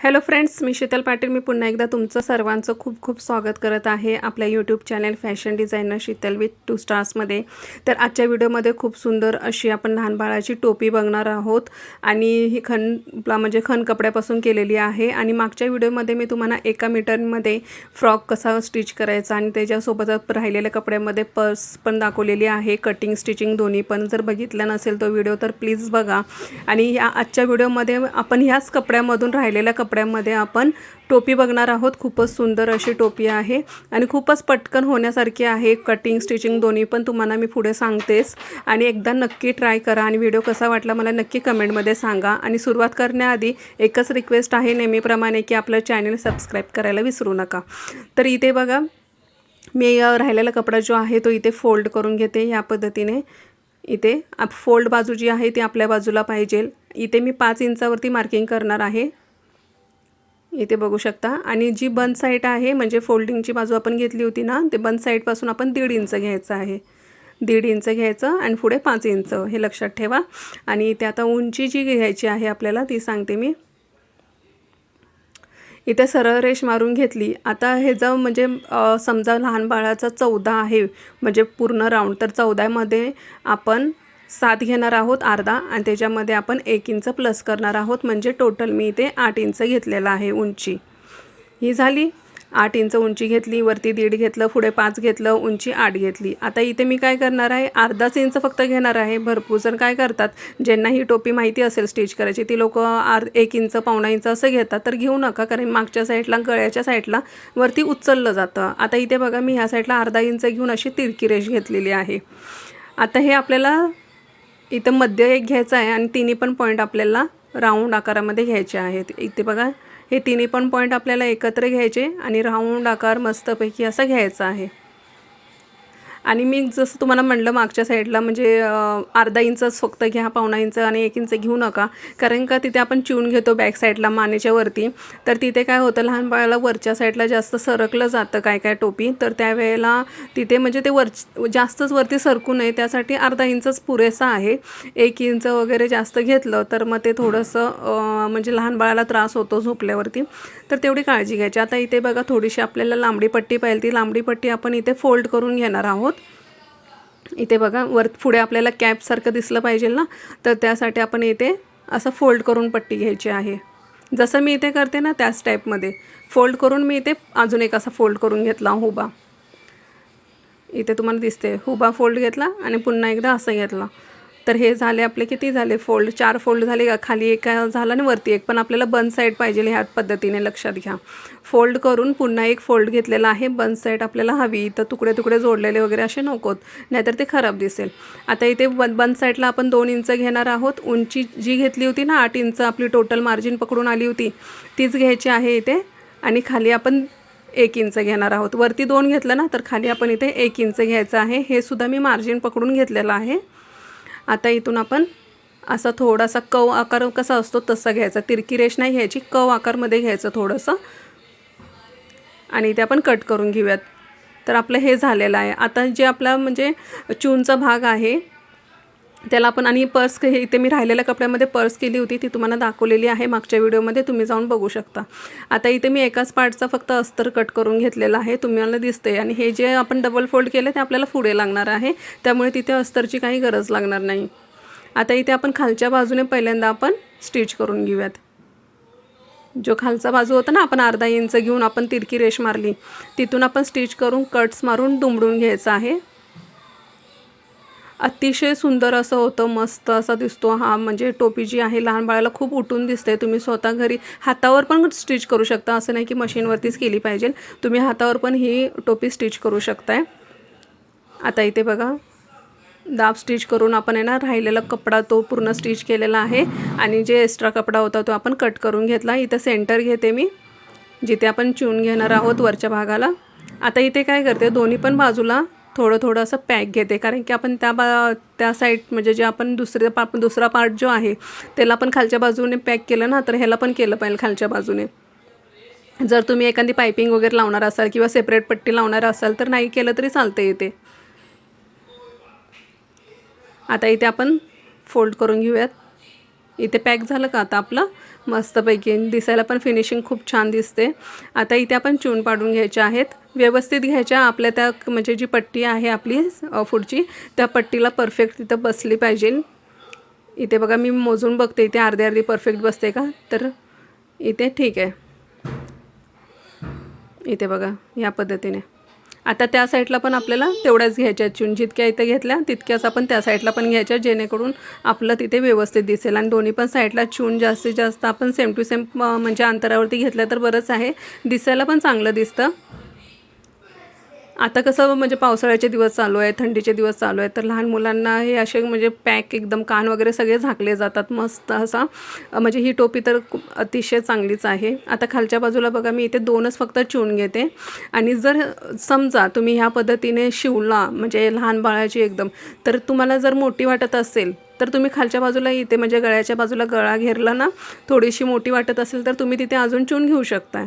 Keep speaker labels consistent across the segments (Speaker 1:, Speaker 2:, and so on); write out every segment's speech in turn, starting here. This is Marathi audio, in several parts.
Speaker 1: हॅलो फ्रेंड्स मी शीतल पाटील. मी पुन्हा एकदा तुमचं सर्वांचं खूप खूप स्वागत करत आहे आपल्या YouTube channel fashion designer Sheetal with two स्टार्समध्ये तर आजच्या व्हिडिओमध्ये खूप सुंदर अशी आपण लहान बाळाची टोपी बघणार आहोत. आणि ही खण म्हणजे खण कपड्यापासून केलेली आहे. आणि मागच्या व्हिडिओमध्ये मी तुम्हाला एका मीटरमध्ये फ्रॉक कसा स्टिच करायचा आणि त्याच्यासोबत राहिलेल्या कपड्यामध्ये पर्स पण दाखवलेली आहे. कटिंग स्टिचिंग दोन्ही पण जर बघितलं नसेल तो व्हिडिओ तर प्लीज बघा. आणि या आजच्या व्हिडिओमध्ये आपण ह्याच कपड्यामधून राहिलेल्या कपड्यामध्ये आपण टोपी बघणार आहोत. खूपच सुंदर अशी टोपी आहे आणि खूपच पटकन होण्यासारखी आहे. कटिंग स्टिचिंग दोन्ही पण तुम्हाला मी पुढे सांगतेस आणि एकदा नक्की ट्राय करा आणि व्हिडिओ कसा वाटला मला नक्की कमेंटमध्ये सांगा. आणि सुरुवात करण्याआधी एकच रिक्वेस्ट आहे नेहमीप्रमाणे की आपलं चॅनल सबस्क्राईब करायला विसरू नका. तर इथे बघा मी राहिलेला कपडा जो आहे तो इथे फोल्ड करून घेते या पद्धतीने. इथे फोल्ड बाजू जी आहे ती आपल्या बाजूला पाहिजे. इथे मी पाच इंचावरती मार्किंग करणार आहे. इथे बघू शकता. आणि जी बंद साईट आहे म्हणजे फोल्डिंगची बाजू आपण घेतली होती ना ते बंद साईडपासून आपण दीड इंच घ्यायचं आहे. दीड इंच घ्यायचं आणि पुढे पाच इंच हे लक्षात ठेवा. आणि इथे आता उंची जी घ्यायची आहे आपल्याला ती सांगते मी. इथे सरळ रेष मारून घेतली. आता हे जर म्हणजे समजा लहान बाळाचा चौदा आहे म्हणजे पूर्ण राऊंड तर चौदामध्ये आपण सात घेणार आहोत अर्धा आणि त्याच्यामध्ये आपण एक इंच प्लस करणार आहोत. म्हणजे टोटल मी इथे आठ इंच घेतलेलं आहे उंची. ही झाली. आठ इंच उंची घेतली वरती दीड घेतलं पुढे पाच घेतलं उंची आठ घेतली. आता इथे मी काय करणार आहे? अर्धाच इंच फक्त घेणार आहे. भरपूर जण काय करतात? ज्यांना ही टोपी माहिती असेल स्टिच करायची ती लोक आर एक इंच पावणा इंच असं घेतात. तर घेऊ नका कारण मागच्या साईडला गळ्याच्या साईडला वरती उचललं जातं. आता इथे बघा मी ह्या साईडला अर्धा इंच घेऊन अशी तिरकी रेष घेतलेली आहे. आता हे आपल्याला इथं मध्य एक घ्यायचं आहे आणि तिन्ही पण पॉईंट आपल्याला राऊंड आकारामध्ये घ्यायचे आहेत. इथे बघा हे तिन्ही पण पॉईंट आपल्याला एकत्र घ्यायचे आणि राऊंड आकार मस्तपैकी असा घ्यायचा आहे. आणि मी जसं तुम्हाला म्हणलं मागच्या साईडला म्हणजे अर्धा इंचच फक्त घ्या पावणा इंच आणि एक इंच घेऊ नका. कारण का तिथे आपण चिवून घेतो बॅक साईडला मानेच्या वरती. तर तिथे काय होतं लहान बाळाला वरच्या साईडला जास्त सरकलं जातं काय काय टोपी. तर त्यावेळेला तिथे म्हणजे ते वर जास्तच वरती सरकू नये. त्यासाठी अर्धा इंचच पुरेसा आहे. एक इंच वगैरे जास्त घेतलं तर मग ते थोडंसं म्हणजे लहान बाळाला त्रास होतो झोपल्यावरती. तर तेवढी काळजी घ्यायची. आता इथे बघा थोडीशी आपल्याला लांबडी पट्टी पाहिजे. ती लांबडी पट्टी आपण इथे फोल्ड करून घेणार आहोत. इथे बघा वर पुढे आपल्याला कॅपसारखं दिसलं पाहिजे ना? तर त्यासाठी आपण इथे असं फोल्ड करून पट्टी घ्यायची आहे. जसं मी इथे करते ना त्याच टाईपमध्ये. फोल्ड करून मी इथे अजून एक असा फोल्ड करून घेतला हुबा. इथे तुम्हाला दिसते हुबा फोल्ड घेतला आणि पुन्हा एकदा असं घेतला. तर हे झाले आपले किती झाले? फोल्ड चार फोल्ड झाले का खाली एक झाला आणि वरती एक. पण आपल्याला बंद साईड पाहिजे ह्या पद्धतीने लक्षात घ्या. फोल्ड करून पुन्हा एक फोल्ड घेतलेला आहे. बंद साईड आपल्याला हवी. तर तुकडे तुकडे जोडलेले वगैरे असे नकोत नाहीतर ते खराब दिसेल. आता इथे बन बंद साईडला आपण दोन इंच घेणार आहोत. उंची जी घेतली होती ना आठ इंच आपली टोटल मार्जिन पकडून आली होती तीच घ्यायची आहे इथे. आणि खाली आपण एक इंच घेणार आहोत. वरती दोन घेतलं ना तर खाली आपण इथे एक इंच घ्यायचं आहे. हे सुद्धा मी मार्जिन पकडून घेतलेलं आहे. आता इथून आपण असा थोडासा कव आकार कसा असतो तसा घ्यायचा. तिरकी रेष नाही घ्यायची कव आकारमध्ये घ्यायचं थोडंसं. आणि ते आपण कट करून घेऊयात. तर आपलं हे झालेलं आहे. आता जे आपला म्हणजे चूनचा भाग आहे त्याला आपण आणि पर्स हे इथे मी राहिलेल्या कपड्यामध्ये पर्स केली होती ती तुम्हाला दाखवलेली आहे मागच्या व्हिडिओमध्ये तुम्ही जाऊन बघू शकता. आता इथे मी एकाच पार्टचा फक्त अस्तर कट करून घेतलेला आहे तुम्हाला दिसते आणि हे जे आपण डबल फोल्ड केले ते आपल्याला पुढे लागणार आहे. त्यामुळे तिथे अस्तरची काही गरज लागणार नाही. आता इथे आपण खालच्या बाजूने पहिल्यांदा आपण स्टिच करून घेऊयात. जो खालचा बाजू होता ना आपण अर्धा इंच घेऊन आपण तिरकी रेष मारली तिथून आपण स्टिच करून कट्स मारून दुमडून घ्यायचं आहे. अतिशय सुंदर असं होतं मस्त असा दिसतो हा. म्हणजे टोपी जी आहे लहान बाळाला खूप उठून दिसते. तुम्ही स्वतः घरी हातावर पण स्टिच करू शकता. असं नाही की मशीनवरतीच केली पाहिजे. तुम्ही हातावर पण ही टोपी स्टिच करू शकताय. आता इथे बघा. दाब स्टिच करून आपण आहे ना राहिलेला कपडा तो पूर्ण स्टिच केलेला आहे. आणि जे एक्स्ट्रा कपडा होता तो आपण कट करून घेतला. इथं सेंटर घेते मी जिथे आपण चिवून घेणार आहोत वरच्या भागाला. आता इथे काय करते दोन्ही पण बाजूला थोडं थोडं असं पॅक घेते. कारण की आपण त्या बा त्या साईड म्हणजे जे आपण दुसरे पा दुसरा पार्ट जो आहे त्याला पण खालच्या बाजूने पॅक केलं ना तर ह्याला पण केलं पाहिजे खालच्या बाजूने. जर तुम्ही एखादी पायपिंग वगैरे लावणार असाल किंवा सेपरेट पट्टी लावणार असाल तर नाही केलं तरी चालते इथे. आता इथे आपण फोल्ड करून घेऊयात. इथे पॅक झालं का आता आपलं? मस्तपैकी. दिसायला पण फिनिशिंग खूप छान दिसते. आता इथे आपण चून पाडून घ्यायच्या आहेत. व्यवस्थित घ्यायच्या. आपल्या त्या म्हणजे जी पट्टी आहे आपली फुडची त्या पट्टीला परफेक्ट तिथं बसली पाहिजे. इथे बघा मी मोजून बघते. इथे अर्धी अर्धी परफेक्ट बसते का? तर इथे ठीक आहे. इथे बघा या पद्धतीने. आता त्या साईडला पण आपल्याला तेवढ्याच घ्यायच्या चून जितक्या इथे घेतल्या तितक्याच आपण त्या साईडला पण घ्यायच्या जेणेकरून आपलं तिथे व्यवस्थित दिसेल. आणि दोन्ही पण साईडला चून जास्तीत जास्त आपण सेम टू सेम म्हणजे अंतरावरती घेतल्या तर बरंच आहे. दिसायला पण चांगलं दिसतं. आता कसं म्हणजे पावसाळ्याचे दिवस चालू आहे थंडीचे दिवस चालू आहे तर लहान मुलांना हे असे म्हणजे पॅक एकदम कान वगैरे सगळे झाकले जातात मस्त असा. म्हणजे ही टोपी तर अतिशय चांगलीच आहे. आता खालच्या बाजूला बघा मी इथे दोनच फक्त चिवून घेते. आणि जर समजा तुम्ही ह्या पद्धतीने शिवला म्हणजे लहान बाळाची एकदम तर तुम्हाला जर मोठी वाटत असेल तर तुम्ही खालच्या बाजूला इथे म्हणजे गळ्याच्या बाजूला गळा घेरला ना थोडीशी मोठी वाटत असेल तर तुम्ही तिथे अजून चिवून घेऊ शकता.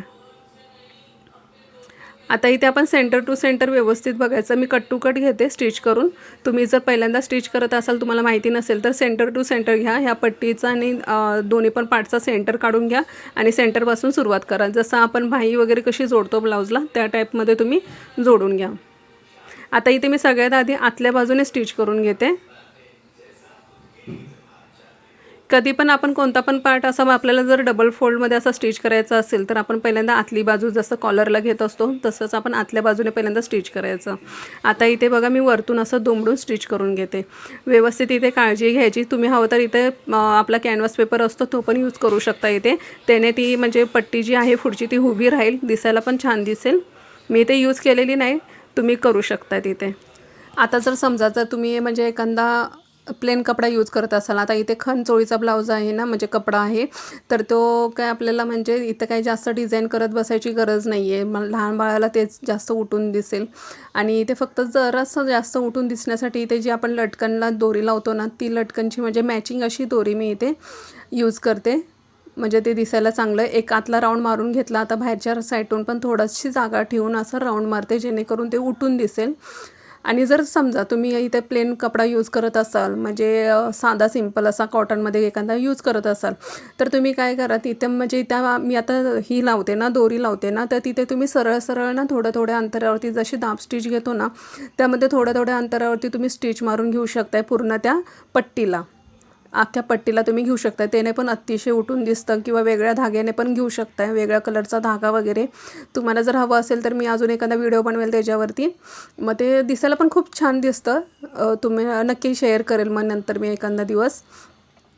Speaker 1: आता इथे आपण सेंटर टू सेंटर व्यवस्थित बघायचं. मी कट टू कट घेते स्टिच करून. तुम्ही जर पहिल्यांदा स्टिच करत असाल तुम्हाला माहिती नसेल तर सेंटर टू सेंटर घ्या. ह्या पट्टीचा आणि दोन्ही पण पार्टचा सेंटर काढून घ्या आणि सेंटरपासून सुरुवात करा. जसं आपण भाई वगैरे कशी जोडतो ब्लाऊजला त्या टाईपमध्ये तुम्ही जोडून घ्या. आता इथे मी सगळ्यात आधी आतल्या बाजूने स्टिच करून घेते. कधी पण आपण कोणता पण पार्ट असा आपल्याला जर डबल फोल्डमध्ये असा स्टिच करायचा असेल तर आपण पहिल्यांदा आतली बाजू जसं कॉलरला घेत असतो तसंच आपण आतल्या बाजूने पहिल्यांदा स्टिच करायचं. आता इथे बघा मी वरतून असं दुमडून स्टिच करून घेते. व्यवस्थित इथे काळजी घ्यायची. तुम्ही हवं तर इथे आपला कॅनव्हास पेपर असतो तो पण यूज करू शकता इथे. त्याने ती म्हणजे पट्टी जी आहे पुढची ती उभी राहील. दिसायला पण छान दिसेल. मी ते यूज केलेली नाही. तुम्ही करू शकता तिथे. आता जर समजा जर तुम्ही म्हणजे एखादा प्लेन कपडा यूज करत असाल. आता इथे खनचोळीचा ब्लाऊज आहे ना म्हणजे कपडा आहे तर तो काय आपल्याला म्हणजे इथं काही जास्त डिझाईन करत बसायची गरज नाही आहे लहान बाळाला तेच जास्त उठून दिसेल. आणि इथे फक्त जरासं जास्त उठून दिसण्यासाठी इथे जी आपण लटकनला दोरी लावतो ना ती लटकनची म्हणजे मॅचिंग अशी दोरी मी इथे यूज करते. म्हणजे ते दिसायला चांगलं. एक आतला राऊंड मारून घेतला आता बाहेरच्या साईडून पण थोडीशी जागा ठेवून असं राऊंड मारते जेणेकरून ते उठून दिसेल. आणि जर समजा तुम्ही इथे प्लेन कपडा यूज करत असाल म्हणजे साधा सिंपल असा कॉटनमध्ये एखादा यूज करत असाल तर तुम्ही काय करा तिथे म्हणजे त्या मी आता ही लावते ना दोरी लावते ना तर तिथे तुम्ही सरळ सरळ ना थोड्या थोड्या अंतरावरती जशी दाब स्टिच घेतो ना त्यामध्ये थोड्या थोड्या अंतरावरती तुम्ही स्टिच मारून घेऊ शकताय पूर्ण त्या पट्टीला. अख्ख्या पट्टीला तुम्ही घेऊ शकता त्याने पण अतिशय उठून दिसतं किंवा वेगळ्या धाग्याने पण घेऊ शकताय. वेगळ्या कलरचा धागा वगैरे. तुम्हाला जर हवं असेल तर मी अजून एखादा व्हिडिओ बनवेल त्याच्यावरती. मग ते दिसायला पण खूप छान दिसतं. तुम्ही नक्की शेअर करेल मग नंतर मी एखादा दिवस.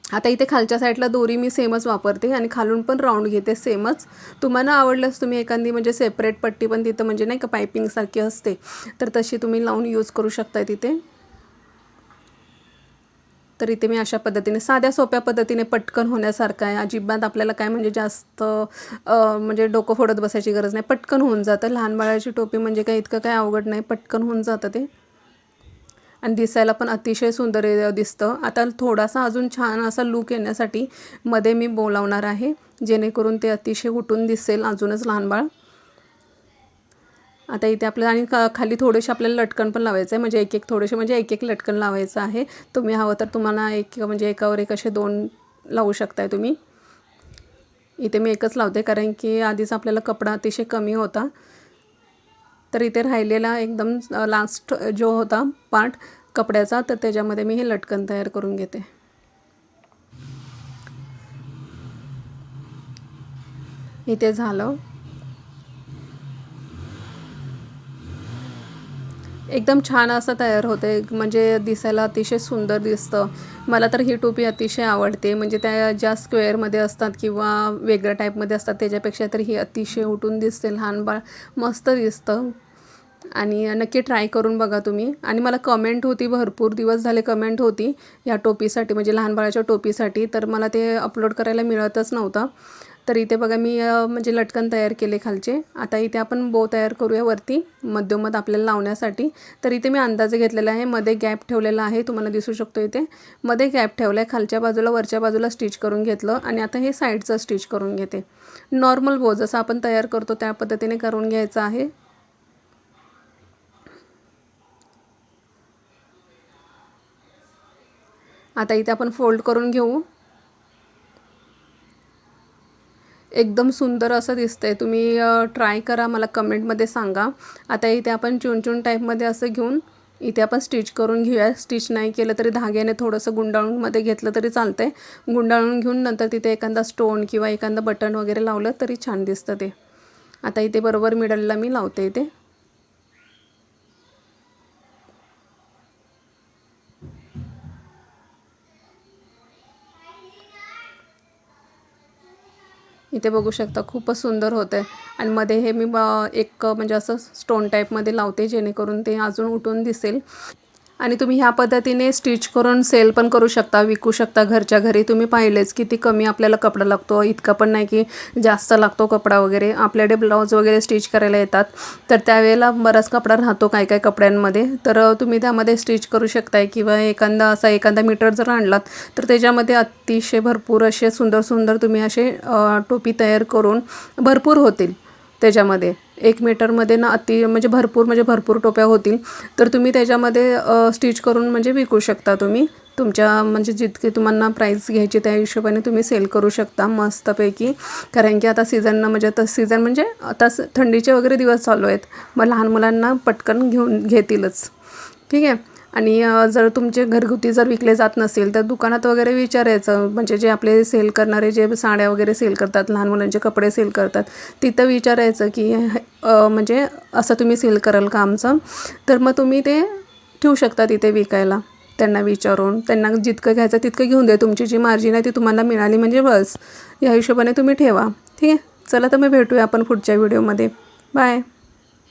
Speaker 1: आता इथे खालच्या साईडला दोरी मी सेमच वापरते आणि खालून पण राऊंड घेते सेमच. तुम्हाला आवडल्यास तुम्ही एखादी म्हणजे सेपरेट पट्टी पण तिथं म्हणजे नाही का पायपिंगसारखी असते. तर तशी तुम्ही लावून यूज करू शकता तिथे. तर इथे मी अशा पद्धतीने साध्या सोप्या पद्धतीने पटकन होण्यासारखं आहे. अजिबात आपल्याला काय म्हणजे जास्त म्हणजे डोकं फोडत बसायची गरज नाही. पटकन होऊन जातं. लहान बाळाची टोपी म्हणजे काय इतकं काय अवघड नाही. पटकन होऊन जातं ते. आणि दिसायला पण अतिशय सुंदर दिसतं. आता थोडासा अजून छान असा लूक येण्यासाठी मध्ये मी बोलावणार आहे जेणेकरून ते अतिशय उठून दिसेल अजूनच लहान बाळ. आता इथे आपल्याला आणि क खाली थोडेसे आपल्याला लटकन पण लावायचं आहे म्हणजे एक एक थोडेसे म्हणजे एक एक लटकन लावायचं आहे. तुम्ही हवं तर तुम्हाला एक म्हणजे एकावर एक असे दोन लावू शकताय तुम्ही. इथे मी एकच लावते कारण की आधीच आपल्याला कपडा अतिशय कमी होता. तर इथे राहिलेला एकदम लास्ट जो होता पार्ट कपड्याचा तर त्याच्यामध्ये मी हे लटकन तयार करून घेते. इथे झालं. एकदम छान असं तयार होते. म्हणजे दिसायला अतिशय सुंदर दिसतं. मला तर ही टोपी अतिशय आवडते. म्हणजे त्या ज्या स्क्वेअरमध्ये असतात किंवा वेगळ्या टाईपमध्ये असतात त्याच्यापेक्षा तर ही अतिशय उठून दिसते. लहान बाळ मस्त दिसतं. आणि नक्की ट्राय करून बघा तुम्ही. आणि मला कमेंट होती भरपूर दिवस झाले कमेंट होती या टोपीसाठी म्हणजे लहान बाळाच्या टोपीसाठी. तर मला ते अपलोड करायला मिळतच नव्हतं. तर इथे बघा मी म्हणजे लटकन तयार केले खालचे. आता इथे आपण बो तयार करूया वरती मध्यमध आपल्याला लावण्यासाठी. तर इथे मी अंदाजे घेतलेला आहे मध्ये गॅप ठेवलेला आहे तुम्हाला दिसू शकतो इथे. मध्ये गॅप ठेवला आहे खालच्या बाजूला वरच्या बाजूला स्टिच करून घेतलं आणि आता हे साईडचं स्टिच करून घेते. नॉर्मल बो जसं आपण तयार करतो त्या पद्धतीने करून घ्यायचं आहे. आता इथे आपण फोल्ड करून घेऊ. एकदम सुंदर असं दिसतंय. तुम्ही ट्राय करा. मला कमेंटमध्ये सांगा. आता इथे आपण चुनचुन टाईपमध्ये असं घेऊन इथे आपण स्टिच करून घेऊया. स्टिच नाही केलं तरी धाग्याने थोडंसं गुंडाळूनमध्ये घेतलं तरी चालतंय. गुंडाळून घेऊन नंतर तिथे एखादा स्टोन किंवा एखादा बटन वगैरे लावलं तरी छान दिसतं ते. आता इथे बरोबर मिडलला मी लावते इथे. इथे बघू शकता खूपच सुंदर होतं आहे आणि मध्ये हे मी एक म्हणजे असं स्टोन टाईपमध्ये लावते जेणेकरून ते अजून उठून दिसेल. आणि तुम्ही ह्या पद्धतीने स्टिच करून सेल पण करू शकता विकू शकता. घरच्या घरी तुम्ही पाहिलेच किती कमी आपल्याला कपडा लागतो. इतका पण नाही की जास्त लागतो कपडा वगैरे. आपल्याकडे ब्लाऊज वगैरे स्टिच करायला येतात. तर त्यावेळेला बराच कपडा राहतो काय काय कपड्यांमध्ये. तर तुम्ही त्यामध्ये स्टिच करू शकताय किंवा एखादा असा एखादा मीटर जर आणलात तर त्याच्यामध्ये अतिशय भरपूर असे सुंदर सुंदर तुम्ही असे टोपी तयार करून भरपूर होतील त्याच्यामध्ये. एक मीटरमध्ये ना अति म्हणजे भरपूर म्हणजे भरपूर टोप्या होतील. तर तुम्ही त्याच्यामध्ये स्टिच करून म्हणजे विकू शकता तुम्ही. तुमच्या म्हणजे जितके तुम्हाला प्राईस घ्यायची त्या हिशोबाने तुम्ही सेल करू शकता मस्तपैकी. कारण की आता सीझन म्हणजे आता सीझन म्हणजे आता स- थंडीचे वगैरे दिवस चालू आहेत. मग लहान मुलांना पटकन घेऊन घेतीलच. ठीक आहे? आणि जर तुमचे घरगुती जर विकले जात नसेल तर दुकानात वगैरे विचारायचं. म्हणजे जे आपले सेल करणारे जे साड्या वगैरे सेल करतात लहान मुलांचे कपडे सेल करतात तिथं विचारायचं की म्हणजे असं तुम्ही सेल कराल का आमचं? तर मग तुम्ही ते ठेवू शकता तिथे विकायला त्यांना विचारून. त्यांना जितकं घ्यायचं तितकं घेऊन दे तुमची जी मार्जिन आहे ती तुम्हाला मिळाली म्हणजे बस. या हिशोबाने तुम्ही ठेवा. ठीक आहे? चला तर मग भेटूया आपण पुढच्या व्हिडिओमध्ये बाय